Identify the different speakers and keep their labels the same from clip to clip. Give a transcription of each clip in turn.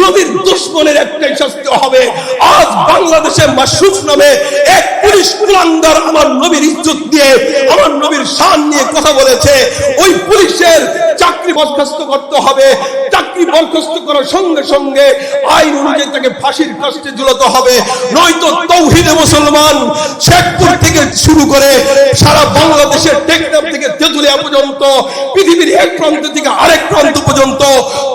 Speaker 1: নবীর দুশ্মনের একটাই শাস্তি হবে। আজ বাংলাদেশে মাসুফ নামে এক আমার নবীর ইজ্জত দিয়ে, আমার নবীর নিয়ে কথা বলেছে। ওই পুলিশের চাকরি বরখাস্ত করতে হবে। চাকরি বরখাস্ত করার সঙ্গে সঙ্গে আইন অনুযায়ী তাকে ফাঁসির ঝুলাতে হবে। নয়তো তৌহিদে মুসলমান শেখপুর থেকে শুরু করে সারা বাংলাদেশের টেকনাফ থেকে তেঁতুলিয়া পর্যন্ত, পৃথিবীর এক প্রান্ত থেকে আরেক প্রান্ত পর্যন্ত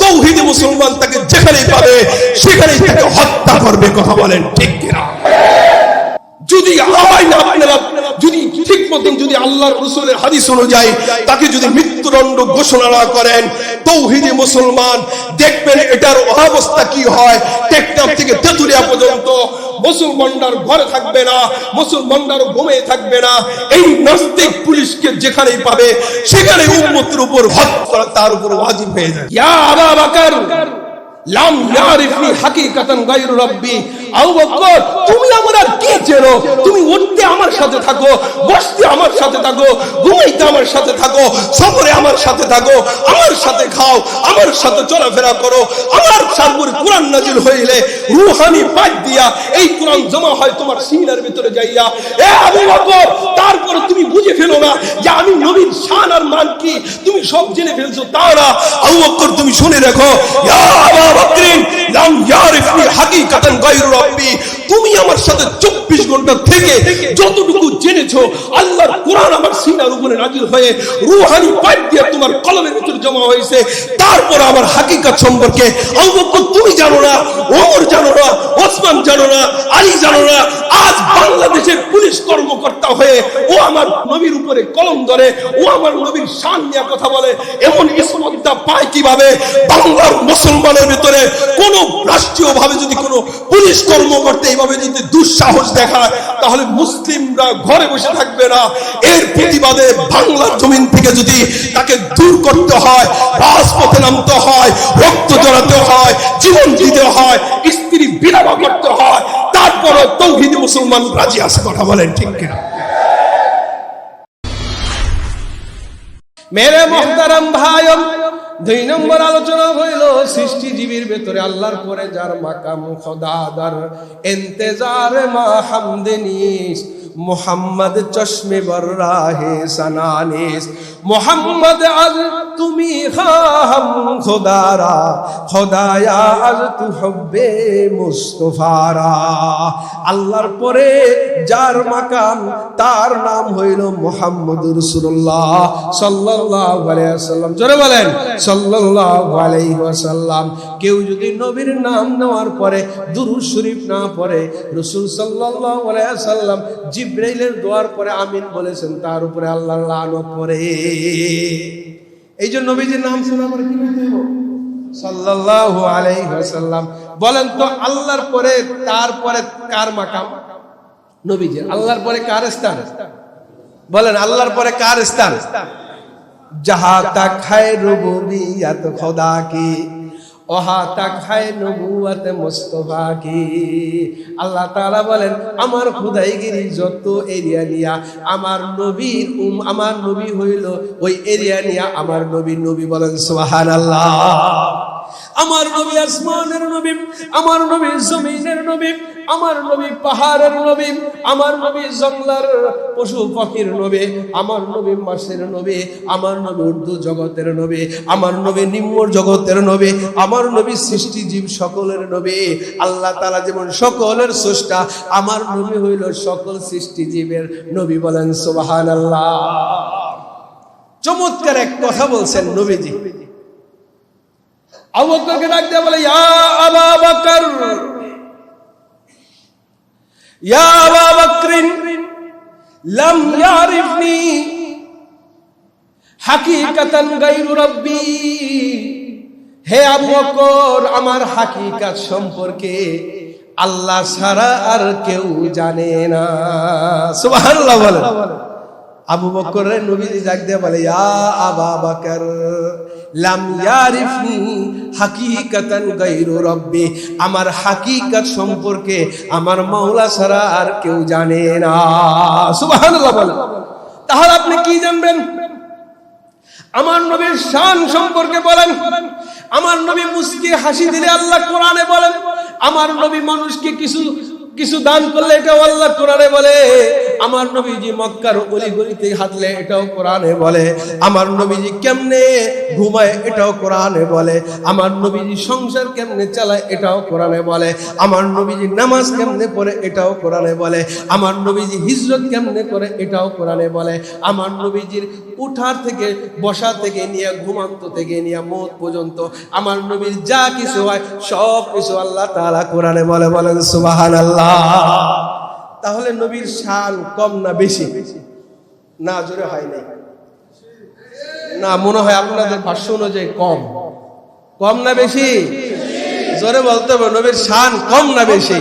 Speaker 1: তৌহিদে মুসলমান তাকে যেখানেই পাবে, সেখানেই তাকে হত্যা করবে, কথা বলেন ঠিক কিনা? যদি আপনারা যদি ঠিক মতন যদি আল্লাহর রসুলের হাদিস অনুযায়ী তাকে যদি মৃত্যুদণ্ড ঘোষণা না করেন, তৌহিদি মুসলমান, দেখবেন এটার অবস্থা কি হয়? টেকনাফ থেকে তেতুলিয়া পর্যন্ত মুসলমানরার ঘরে থাকবে না ঘুমে থাকবে না। এই নাস্তিক পুলিশকে যেখানেই পাবে সেখানে উপর তার উপর হয়ে যায়। লাম হাকিকাতান রাব্বি আবু বকর তুমি আমার আর কি চেনো? তুমি উঠতে আমার সাথে থাকো বসতে আমার সাথে থাকো ঘুমাইতে আমার সাথে থাকো সফরে আমার সাথে থাকো আমার সাথে খাও আমার সাথে চলাফেরা করো। আমার সারপুর কোরআন নাজিল হইলে রুহানি পাক দিয়া এই কোরআন জমা হয় তোমার সিনার ভিতরে যাইয়া। এ আবু বকর তারপরে তুমি বুঝে ফেলো না যে আমি নবীন শান আর মান কি? তুমি সব জেনে ফেলছো তা না আবু বকর তুমি শুনে রাখো। ইয়া আবু বকরিন লাম ইয়ারিফনি হাকিকাতান গায়রু রাব্বি তুমি আমার সাথে 24 ঘণ্টা থেকে যতটুকু জেনেছো, আল্লাহর কোরআন আমার সিনার উপরে নাজিল হয়ে রূহানি পাইপ দিয়ে তোমার কলমের ভিতরে জমা হয়েছে। তারপর আমার হাকিকাত সম্পর্কে বকর, তুমি জানো না, ওমর জানো না, ওসমান জানো না, আলী জানো না। আজ বাংলাদেশের পুলিশ কর্মকর্তা হয়ে ও আমার নবীর উপরে কলম ধরে, ও আমার নবীর শান নিয়ে কথা বলে। এমন ইসমতটা পায় কীভাবে? বাংলার মুসলমানের ভিতরে কোন রাষ্ট্রীয় ভাবে যদি কোনো পুলিশ কর্মকর্তা এইভাবে যদি দুঃসাহস দেখায় তাহলে মুসলিমরা ঘরে বসে থাকবে না। এর প্রতিবাদে বাংলার জমিন থেকে যদি তাকে দূর করতে হয়, রাজপথে নামতে হয়, রক্ত জড়াতে হয়, জীবন দিতে হয়, স্ত্রী বিধবা করতে হয়, তারপরও তৌহিদি মুসলমান রাজি আসে কথা বলেন ঠিক কিনা?
Speaker 2: মেরে মোহতারাম ভাইম দুই নম্বর আলোচনা হইল সৃষ্টিজীবীর ভেতরে আল্লাহর পরে যার মাকাম খোদাদার এন্তেজার মা হামদেনিস মোহাম্মদ চশমে বর্রাহে সানানিস। মোহাম্মদ, আজ তুমি হাম খোদারা, খোদায়া, আজ তু হব্বে মুস্তফারা। আল্লাহর পরে যার মাকাম, তার নাম হইল মোহাম্মদ রসুল্লাহ সাল্লাল্লাহু আলাইহি ওয়াসাল্লাম। জোরে বলেন, সাল্লাল্লাহু আলাইহি ওয়াসাল্লাম। কেউ যদি নবীর নাম নেওয়ার পরে, দুরূদ শরীফ না পড়ে, রসুল সাল্লাল্লাহু আলাইহি ওয়াসাল্লাম জিব্রাইলের দোয়ার পরে আমিন বলেছেন তার উপরে আল্লাহ লানত পরে এই জন্য নবীজির নাম শোনা পরে কি দেব সাল্লাহ আলাইসাল্লাম বলেন তো আল্লাহর পরে তারপরে কার মাকাম? নবীজি আল্লাহর পরে কার স্থান? বলেন আল্লাহর পরে কার স্থান? যাহা তা খায় রুবিয়াত খোদা কি? ওহা তাক হায় নবুয়াতে মুস্তফা আল্লাহ তাআলা বলেন, আমার খুদাইগিরি যত এরিয়া নিয়া আমার নবীর উম, আমার নবী হইল ওই এরিয়া নিয়া আমার নবী নবী বলেন, সুবহানাল্লাহ। আমার নবী আসমানের নবী, আমার নবী জমিনের নবী, আমার নবী পাহাড়ের নবী, আমার নবী জঙ্গলার পশু পাখির নবী, আমার নবী মাসের নবী, আমার নবী উর্দু জগতের নবী, আমার নবী নিম্ন জগতের নবী, আমার নবী সৃষ্টি জীব সকলের নবী, আল্লাহ তালা যেমন সকলের স্রষ্টা, আমার নবী হইল সকল সৃষ্টি জীবের নবী বলেন সোবাহান আল্লাহ চমৎকার এক কথা বলছেন নবীজি। আবু বকরকে ডাক দিয়ে বলে, ইয়া আবা বকর ইয়া আবা বকরিন লাম ইয়ারিফনি হাকিকাতান গায়রু রাব্বি। হে আবু বকর আমার হাকিকাত সম্পর্কে আল্লাহ ছাড়া আর কেউ জানে না। সুবহানাল্লাহ বলেন। আবু বকরের নবীজি ডাক দিয়ে বলে, ইয়া আবা বকর আমার হাকিকাত সম্পর্কে আমার মাওলা ছাড়া আর কেউ জানে না। বলেন। তাহলে আপনি কি জানবেন? আমার নবীর শান সম্পর্কে বলেন। আমার নবী মুসকি হাসি দিলে আল্লাহ কোরআনে বলেন। আমার নবী মানুষকে কিছু কিছু দান করলে এটা আল্লাহ কোরআনে বলে। আমার নবীজি মক্কার অলি গলিতে হাঁটলে এটাও কোরআনে বলে। আমার নবীজি কেমনে ঘুমায় এটাও কোরআনে বলে। আমার নবীজি সংসার কেমনে চালায় এটাও কোরআনে বলে। আমার নবীজি নামাজ কেমনে পড়ে এটাও কোরআনে বলে। আমার নবীজি হিজরত কেমনে করে এটাও কোরআনে বলে। আমার নবীজির উঠার থেকে, বসা থেকে নিয়ে, ঘুমান্ত থেকে নিয়ে, মত পর্যন্ত আমার নবীর যা কিছু হয়, সব কিছু আল্লাহ তাআলা কোরআনে বলে বলেন, সুবহানাল্লাহ। তাহলে নবীর শান কম না বেশি? না, জোরে হয় নাই। না, মনে হয় আপনাদের ভাষ্য অনুযায়ী কম। কম না বেশি? জোরে বলতে হবে, নবীর শান কম না বেশি?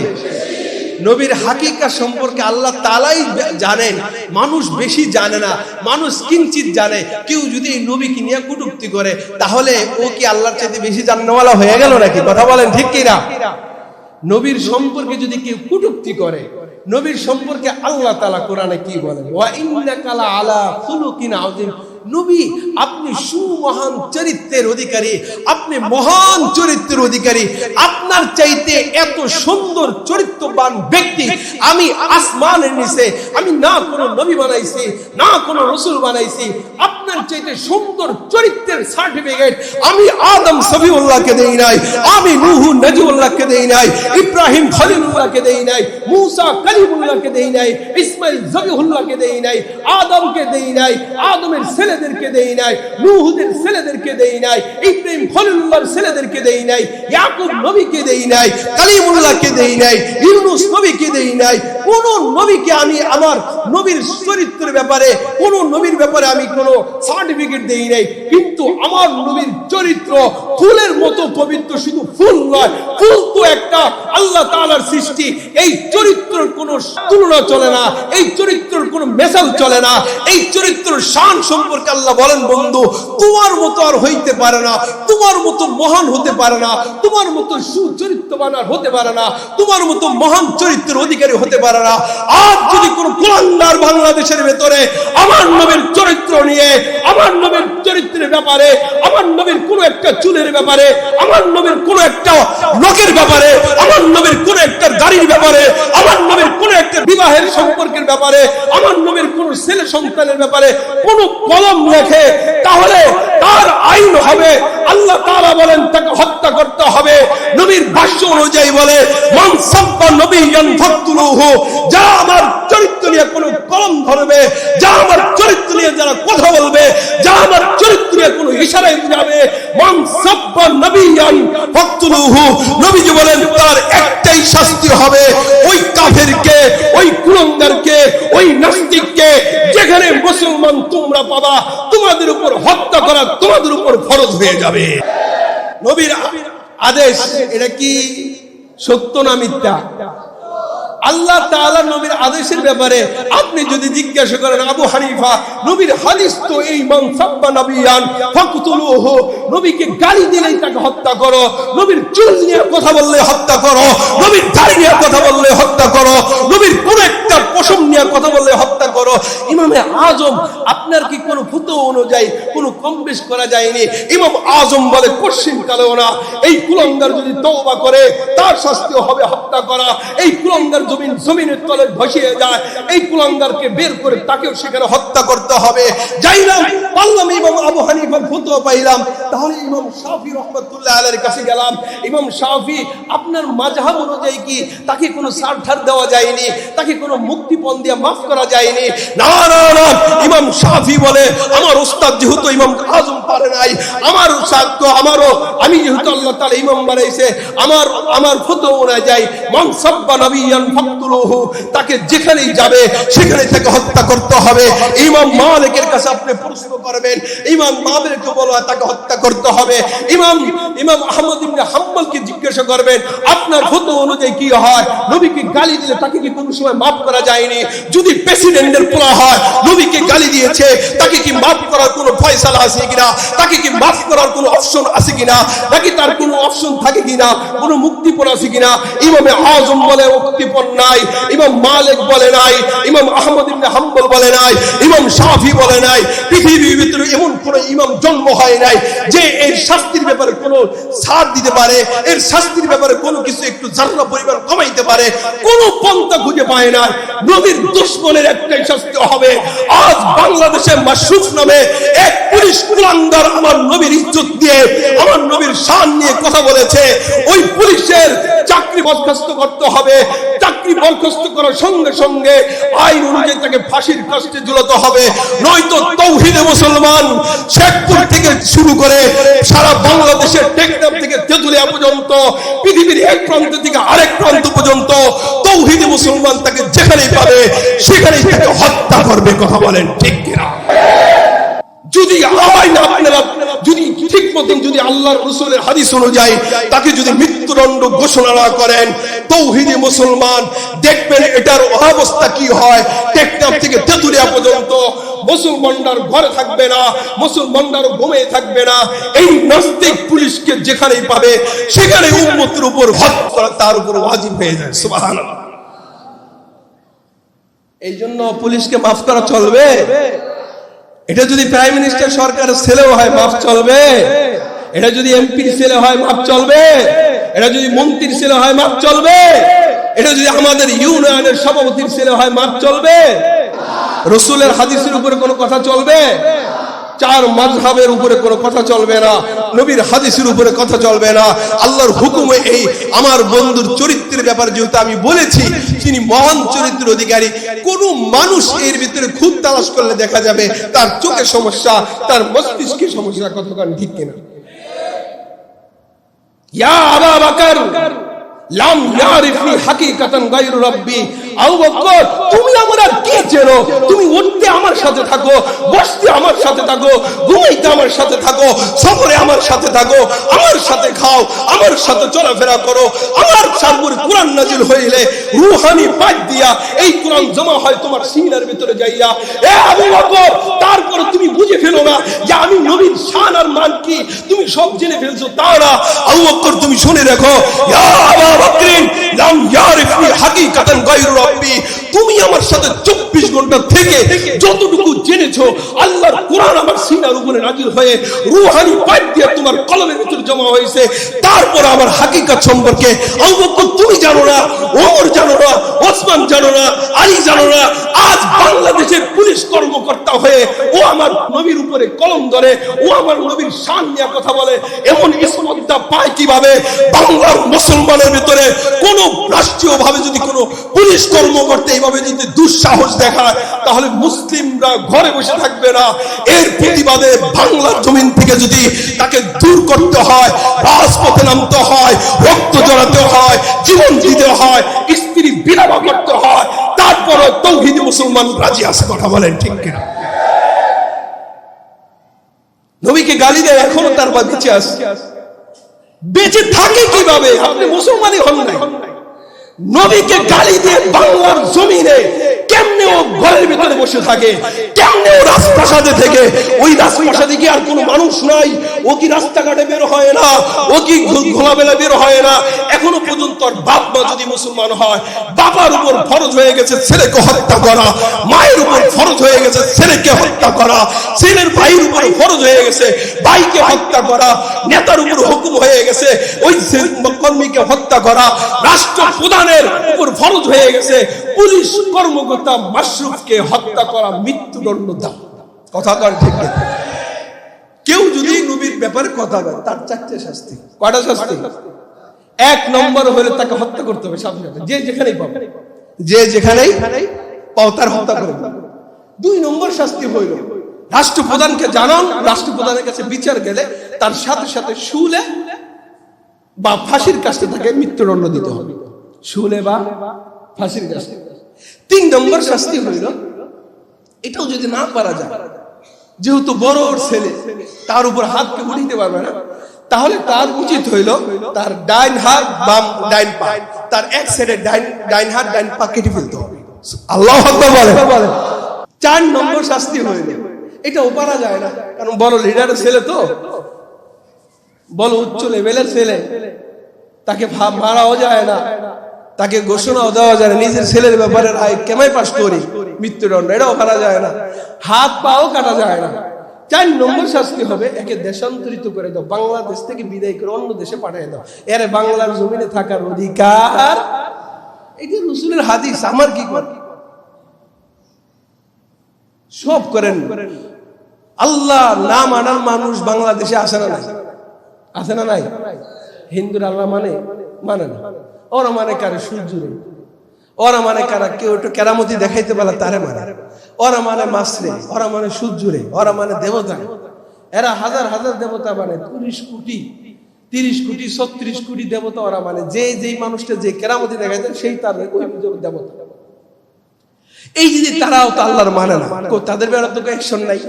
Speaker 2: নবীর হাকিকা সম্পর্কে আল্লাহ তালাই জানেন, মানুষ বেশি জানে না, মানুষ কিঞ্চিত জানে। কেউ যদি এই নবীকে নিয়ে কুটুক্তি করে, তাহলে ও কি আল্লাহর চাইতে বেশি জাননেওয়ালা হয়ে গেল নাকি? কথা বলেন ঠিক কিনা? নবীর সম্পর্কে যদি কেউ কুটুক্তি করে নবীর সম্পর্কে আল্লাহ তালা কোরআনে কি বলেন? আলা আযীম। নবী, আপনি সুমহান চরিত্রের অধিকারী, আপনি মহান চরিত্রের অধিকারী, আপনার চাইতে এত সুন্দর চরিত্রবান ব্যক্তি আমি আসমানের নিচে, আমি না কোনো নবী বানাইছি, না কোনো রসুল বানাইছি আপনার চাইতে সুন্দর চরিত্রের সার্টিফিকেট আমি আদম সফিউল্লাহকে দেই নাই আমি নুহু নজিউল্লাহকে দেই নাই ইব্রাহিম খলিলুল্লাহকে দেই নাই মুসা কালিমুল্লাহকে দেই নাই ইসমাইল জবিহুল্লাহকে দেই নাই আদমকে দেই নাই আদমের ছেলেদেরকে দেই নাই নুহুদের ছেলেদেরকে দেই নাই ইব্রাহিম খলিলুল্লাহর ছেলেদেরকে দেই নাই ইয়াকুব নবীকে দেই নাই কালিমুল্লাহকে দেই নাই ইউনুস নবীকে দেই নাই কোন নবীকে আমি আমার নবীর চরিত্রের ব্যাপারে, কোন নবীর ব্যাপারে আমি কোন সার্টিফিকেট দেই নাই। কিন্তু আমার নবীর চরিত্র ফুলের মতো পবিত্র, শুধু ফুল নয়, ফুল তো একটা আল্লাহ তাআলার সৃষ্টি। এই চরিত্রের কোনো তুলনা চলে না, এই চরিত্রের কোনো মেসাল চলে না, এই চরিত্রের শান সম্পর্কে আল্লাহ বলেন, বন্ধু, তোমার মতো আর হইতে পারে না, তোমার মতো মহান হতে পারে না, তোমার মতো সুচরিত্রবান আর হতে পারে না, তোমার মতো মহান চরিত্রের অধিকারী হতে পারে না আর যদি কোন কুলাঙ্গার বাংলাদেশের ভেতরে আমার নবীর চরিত্র নিয়ে, আমার নবীর চরিত্রের ব্যাপারে, আমার নবীর কোন একটা চুলের ব্যাপারে, আমার নবীর কোন একটা লোকের ব্যাপারে, আমার নবীর কোন একটা গাড়ির ব্যাপারে, আমার নবীর কোন একটা বিবাহের সম্পর্কের ব্যাপারে, আমার নবীর কোন ছেলে সন্তানের ব্যাপারে কোন কলম লেখে, তাহলে তার আইন হবে। আল্লাহ তাআলা বলেন, তাকে হত্যা করতে হবে। নবীর ভাষ্য অনুযায়ী বলে, মান সাব্বা নবিয়ান ফাকতুলুহু যা আমার চরিত্র নিয়ে কোনো কলম ধরবে, যা আমার চরিত্র নিয়ে যারা কথা বলবে, যা আমার চরিত্র নিয়ে কোনো ইশারায় যাবে মান সাব্বা নবিয়ান ফাকতুলুহু। নবীজি বলেন, তার একটাই শাস্তি হবে ওই কাফেরকে, ওই কুলঙ্গারকে, ওই নাস্তিককে, যেখানে মুসলমান তোমরা পাবা, তোমাদের উপর হত্যা করা তোমাদের উপর ফরজ হয়ে যাবে। নবীর আদেশ, এটা কি সত্য না মিথ্যা? আল্লাহ তালা নবীর আদেশের ব্যাপারে আপনি যদি জিজ্ঞাসা করেন, আবু হানিফা, নবীর হাদিস তো এই নবীকে গালি দিলেই তাকে হত্যা করো, নবীর চুল নিয়ে কথা বললে হত্যা করো, নবীর দাড়ি নিয়ে কথা বললে হত্যা করো, নবীর কোন একটা পশম নিয়ে কথা বললে হত্যা ইমামে আজম, আপনার কি কোনো ফুতো অনুযায়ী কোনো কম বেশ করা যায়নি? ইমাম আজম বলে কশিন কালেও না। এই কুলঙ্গার যদি তওবা করে, তার শাস্তিও হবে হত্যা করা। এই কুলঙ্গার জমিন জমিনের তলে ধসিয়ে যায়। এই কুলঙ্গারকে বের করে তাকেও সেখানে হত্যা করতে হবে। যাইলাম পারলাম ইমাম আবু হানিফার ফতোয়া পাইলাম। তাহলে ইমাম শাফি রহমতুল্লাহ আলাইহির কাছে গেলাম। ইমাম শাফি, আপনার মাযহাব অনুযায়ী কি? তাকে কোনো সারঠার দেওয়া যায়নি। তাকে কোনো মুক্তিপণ দিয়ে মাফ করা যায়নি। না না না, ইমাম শাফি বলে, আমার যেহেতু ইমাম আজম পারে নাই, আমার সাধ্য আমারও, আমি যেহেতু আল্লাহ ইমাম বানাইছে, আমার আমার তাকে যেখানেই যাবে, সেখানে হত্যা করতে হবে। ইমাম মালিকের কাছে আপনি প্রশ্ন করবেন, ইমাম মালিককে বলা, তাকে হত্যা করতে হবে। ইমাম ইমাম আহমদ জিজ্ঞাসা করবেন, আপনার ফতোয়া অনুযায়ী কি হয়? নবীকে গালি দিলে তাকে কি কোনো সময় মাফ করা যায়নি? যদি প্রেসিডেন্টের
Speaker 1: বলা হয়। নবীকে গালি দিয়েছে, তাকে কি মাফ করার কোনো ফয়সালা আছে কিনা? তাকে কি মাফ করার কোনো অপশন আছে কিনা? নাকি তার কোনো অপশন থাকে কিনা? কোনো মুক্তিপণ আছে কিনা? ইমামে আজম বলে মুক্তিপণ নাই, ইমাম মালিক বলে নাই, ইমাম আহমদ ইবনে হাম্বল বলে নাই, ইমাম শাফি বলে নাই। পৃথিবীর ভিতরে এমন কোন ইমাম জন্ম হয় নাই যে এর শাস্তির ব্যাপারে কোনো ছাড় দিতে পারে, এর শাস্তির ব্যাপারে কোনো কিছু একটু জাররা পরিমাণ কমাইতে পারে। কোনো পন্থা খুঁজে পায় না। নবীর দুশ্মনের একটাই শাস্তি হবে। আজ বাংলাদেশে মাসুফ নামে এক আমার নবীর কথা বলেছে। ওই পুলিশের চাকরি করতে হবে। চাকরি সঙ্গে সঙ্গে তাকে ফাঁসির হবে। নয়তো মুসলমান শেখপুর থেকে শুরু করে সারা বাংলাদেশের থেকে তেতুলিয়া পর্যন্ত, পৃথিবীর এক প্রান্ত থেকে আরেক প্রান্ত পর্যন্ত তৌহিদে মুসলমান তাকে যেখানেই পাবে, সেখানেই তাকে হত্যা করবে, কথা বলেন ঠিক কিনা? যদি আইন আপনারা যদি ঠিক মতন যদি আল্লাহর রসুলের হাদিস অনুযায়ী তাকে যদি মৃত্যুদণ্ড ঘোষণা না করেন, তৌহিদি মুসলমান, দেখবেন এটার অবস্থা কি হয়? টেকনাফ থেকে তেতুলিয়া পর্যন্ত মুসলমানরার ঘরে থাকবে না মুসলমানরার ঘুমিয়ে থাকবে না। এই নাস্তিক পুলিশকে যেখানেই পাবে, সেখানে উম্মতের উপর হত্যা করা তার উপর ওয়াজিব হয়ে যায়। সুবহানাল্লাহ। এই জন্য পুলিশকে মাফ করা চলবে। এটা যদি প্রাইম মিনিস্টার সরকারের ছেলেও হয় মাপ চলবে। এটা যদি এমপির ছেলে হয় মাপ চলবে। এটা যদি মন্ত্রীর ছেলে হয় মাপ চলবে। এটা যদি আমাদের ইউনিয়নের সভাপতির ছেলে হয় মাপ চলবে। রসুলের হাদিসের উপরে কোনো কথা চলবে? চার মাঝহাবের উপরে কোনো কথা চলবে না, নবীর হাদিসের উপরে কথা চলবে না। আল্লাহর হুকুমে এই আমার বন্ধুর চরিত্রের ব্যাপারে যেহেতু আমি বলেছি, তিনি মহান চরিত্রের অধিকারী, কোন মানুষ এর ভিতরে খুব তালাশ করলে দেখা যাবে তার চোখে সমস্যা, তার মস্তিষ্কের সমস্যা কতক্ষণ ঠিক কিনা? ইয়া আবা বাকার, লাম ইয়ারিফনি হাকিকাতান গায়রু রাব্বি বকর তুমি আমার কি চেনো? তুমি উঠতে আমার সাথে থাকো, বসতে আমার সাথে থাকো, ঘুমাইতে আমার সাথে থাকো, সফরে আমার সাথে থাকো, আমার সাথে খাও, আমার সাথে চলাফেরা করো। আমার কোরআন নাজিল হইলে রুহানি দিয়া এই কোরআন জমা হয় তোমার সিনার ভিতরে যাইয়া। এ আবু বকর, তারপর তুমি বুঝে ফেলো না যে আমি নবীর শান আর মান কি? তুমি সব জেনে ফেলছো তা না আবু বকর, তুমি শুনে রাখো। ইয়া আবু বকরিন, লাম ইয়ারিফনি হাকিকাতান গায়রু রাব্বি তুমি আমার সাথে 24 ঘণ্টা থেকে যতটুকু জেনেছো আল্লাহর কোরআন আমার সিনার উপরে নাজিল হয়ে রূহানি পাইপ দিয়ে তোমার কলমের ভিতরে জমা হয়েছে। তারপর আমার হাকিকাত সম্পর্কে বকর তুমি জানো না ওমর জানো না ওসমান জানো না আলী জানো না। আজ বাংলাদেশের পুলিশ কর্মকর্তা হয়ে ও আমার নবীর উপরে কলম ধরে ও আমার নবীর শান নিয়ে কথা বলে। এমন স্পর্ধা পায় কীভাবে? বাংলার মুসলমানের ভিতরে কোন রাষ্ট্রীয় ভাবে যদি কোনো পুলিশ কর্মকর্তা এইভাবে যদি দুঃসাহস দেখায়, তাহলে মুসলিমরা ঘরে বসে থাকবে না। এর প্রতিবাদে বাংলার জমিন থেকে যদি তাকে দূর করতে হয়, রাজপথে নামতে হয়, রক্ত জড়াতে হয়, জীবন দিতে হয়, স্ত্রী বিধবা করতে হয় তারপরে তৌহিদি মুসলমান রাজি আসে কথা বলেন ঠিক কিনা? নবীকে গালি দেয়, এখনও তার বা বেঁচে বেঁচে থাকে কীভাবে? আপনি মুসলমানই হন নাই। নবীকে গালি দিয়ে বাংলার জমিনে কেমনে ও ঘরের ভিতরে বসে থাকে? কেমনে ও রাজপ্রাসাদে থেকে? ওই রাজপ্রাসাদে কি আর কোনো মানুষ নাই। ও কি রাস্তাঘাটে বের হয় না? ও কি ঘোলাবেলা বের হয় না? এখনও পর্যন্ত বাপ মা যদি মুসলমান হয়, বাবার উপর ফরজ হয়ে গেছে ছেলেকে হত্যা করা, মায়ের উপর ফরজ হয়ে গেছে ছেলেকে হত্যা করা, ছেলের ভাইয়ের উপর ফরজ হয়ে গেছে, ভাইকে হত্যা করা, নেতার উপর হুকুম হয়ে গেছে, ওই কর্মীকে হত্যা করা রাষ্ট্র প্রধানের উপর ফরজ হয়ে গেছে, পুলিশ কর্মকর্তা মাশরুফকে হত্যা করা মৃত্যুদণ্ড দাও। কথা কর ঠিক কেউ যদি নবীর ব্যাপারে কথা বলে, তার চারটে শাস্তি। কয়টা শাস্তি? এক নম্বর হলে তাকে হত্যা করতে হবে সাথে সাথে যে যেখানেই পাবে যে যেখানেই পাও, তার হত্যা করে দাও। দুই নম্বর শাস্তি হইল, রাষ্ট্রপ্রধানকে জানান, রাষ্ট্রপ্রধানের কাছে বিচার গেলে তার সাথে সাথে শুলে বা ফাঁসির কাছে তাকে মৃত্যুদণ্ড দিতে হবে। শুলে বা ফাঁসির কাছে তিন নম্বর শাস্তি হইল, এটাও যদি না পারা যায়, যেহেতু বড় ছেলে, তার উপর হাতকে উঠিতে পারবে না, তাহলে তার উচিত হইল তার ডাইন হাত বাম ডাইন পা, তার এক সাইডে ডাইন ডাইন হাত, ডাইন পা কেটে ফেলতে হবে। আল্লাহ বলে।
Speaker 2: চার নম্বর শাস্তি হইল, এটাও পারা যায় না, কারণ বড় লিডারের ছেলে তো, বড় উচ্চ লেভেলের ছেলে, তাকে মারাও যায় না। তাকে ঘোষণাও দেওয়া যায় না। নিজের ছেলের ব্যাপারে রায় কেমাই পাশ করি? মৃত্যুদণ্ড, এটাও করা যায় না। হাত পাও কাটা যায় না। চার নম্বর শাস্তি হবে, একে দেশান্তরিত করে দাও। বাংলাদেশ থেকে বিদায় করে অন্য দেশে পাঠিয়ে দাও। এর বাংলার জমিনে থাকার অধিকার। এটা রসুলের হাদিস, আমার কি কর? সব করেন। আল্লাহ নাম আনার মানুষ বাংলাদেশে আসে না নাই? আছে না নাই? হিন্দুর আল্লাহ মানে? মানে না। ওরা মানে কারে সূর্যরে ওরা মানে কারা? কেউ একটু কেরামতি দেখাইতে পারে তারে মানে ওরা মানে মাসরে ওরা মানে সূর্যরে ওরা মানে দেবতা এরা হাজার হাজার দেবতা মানে তিরিশ কোটি তিরিশ কোটি, ছত্রিশ কোটি দেবতা ওরা মানে। যে যেই মানুষটা যে কেরামতি দেখাইতে, সেই তার দেবতা। এই যে তারাও তো আল্লাহর মানে না। তাদের বেলা তো অ্যাকশন নাই।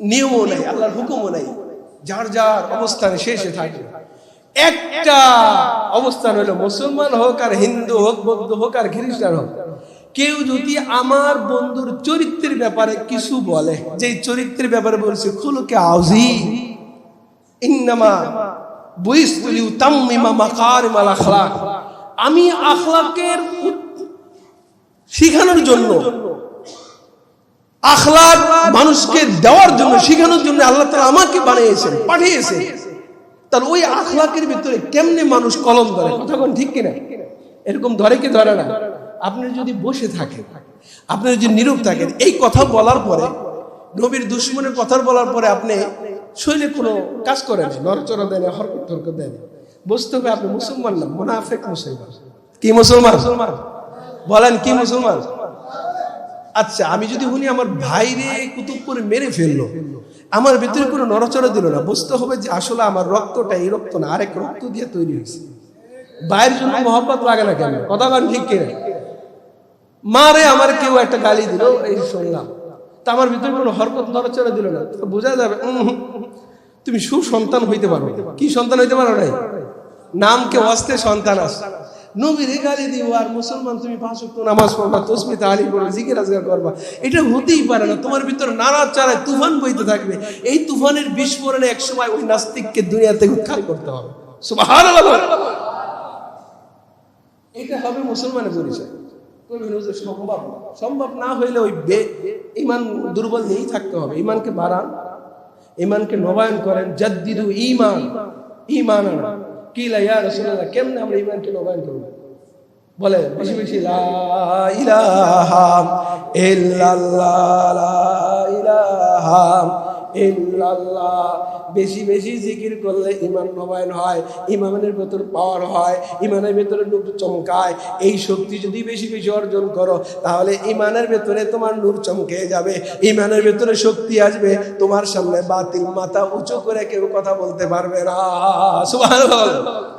Speaker 2: নিয়মও নাই, আল্লাহর হুকুমও নাই। যার যার অবস্থানে শেষে থাকে একটা অবস্থান হলো, মুসলমান হোক আর হিন্দু হোক, বৌদ্ধ হোক আর খ্রিস্টান হোক, কেউ যদি আমার বন্ধুর চরিত্রের ব্যাপারে কিছু বলে যে চরিত্রের ব্যাপারে বলছে, খুলকে আউজি ইন্নামা বুইস্তুলিউ তাম্মিমা মাকারিমাল আখলাক। আমি আখলাকের শিখানোর জন্য, আখলাক মানুষকে দেওয়ার জন্য, শিখানোর জন্য আল্লাহ তাআলা আমাকে বানিয়েছেন, পাঠিয়েছেন। তার ওই আখলাকের ভিতরে কেমনে মানুষ কলম ধরে? কথা ঠিক কিনা? এরকম ধরে কি ধরে না? আপনি যদি বসে থাকেন, আপনি যদি নীরব থাকেন, এই কথা বলার পরে, নবীর দুশ্মনের কথা বলার পরে আপনি শৈলে কোনো কাজ করেন নরচরা দেন হরকত হরকত দেন বুঝতে হবে আপনি মুসলমান না, মুনাফেক মুসলমান। কি মুসলমান? মুসলমান বলেন কি মুসলমান? আচ্ছা আমি যদি শুনি আমার ভাইরে কুতুব করে মেরে ফেলল আমার ভিতরে কোনো নড়াচড়া দিল না। বুঝতে হবে যে আসলে আমার রক্তটা, এই রক্ত না, আরেক রক্ত দিয়ে তৈরি হয়েছে। বাইরের জন্য মহব্বত লাগে না কেন? কথা কান ঠিক কিনা? মারে আমার কেউ একটা গালি দিল, এই শুনলাম। তা আমার ভিতরে কোনো হরকত, নড়াচড়া দিল না। বোঝা যাবে তুমি সুসন্তান হইতে পারো। কি সন্তান হইতে পারো নাই? নামকে অস্তে সন্তান আস নবীর গালি দিব আর মুসলমান তুমি পাঁচ ওয়াক্ত নামাজ পড়বা তসমি তাহারি করবা জিকির আজগার করবা। এটা হতেই পারে না, তোমার ভিতরে নানা চারায় তুফান বইতে থাকবে। এই তুফানের বিস্ফোরণে এক সময় ওই নাস্তিককে দুনিয়া থেকে করতে হবে। এটা হবে মুসলমানের পরিচয়। সম্ভব সম্ভব না হইলে ওই বে- ইমান দুর্বল নিয়েই থাকতে হবে। ইমানকে বাড়ান ইমানকে নবায়ন করেন, জাদ্দিদু ইমান ইমান আনা কিলা লাইয়া রাসূলুল্লাহ কেমনে আমরা ইমানকে নবায়ন করব বলে বেশি বেশি লা ইলাহা ইল্লাল্লাহ লা ইলাহা ইল্লাল্লাহ। বেশি বেশি জিকির করলে ইমান নবায়ন হয় ইমানের ভেতর পাওয়ার হয় ইমানের ভেতরে নূর চমকায়। এই শক্তি যদি বেশি বেশি অর্জন করো, তাহলে ইমানের ভেতরে তোমার নূর চমকে যাবে ইমানের ভেতরে শক্তি আসবে, তোমার সামনে বাতিল মাথা উঁচু করে কেউ কথা বলতে পারবে না। সুবহানাল্লাহ।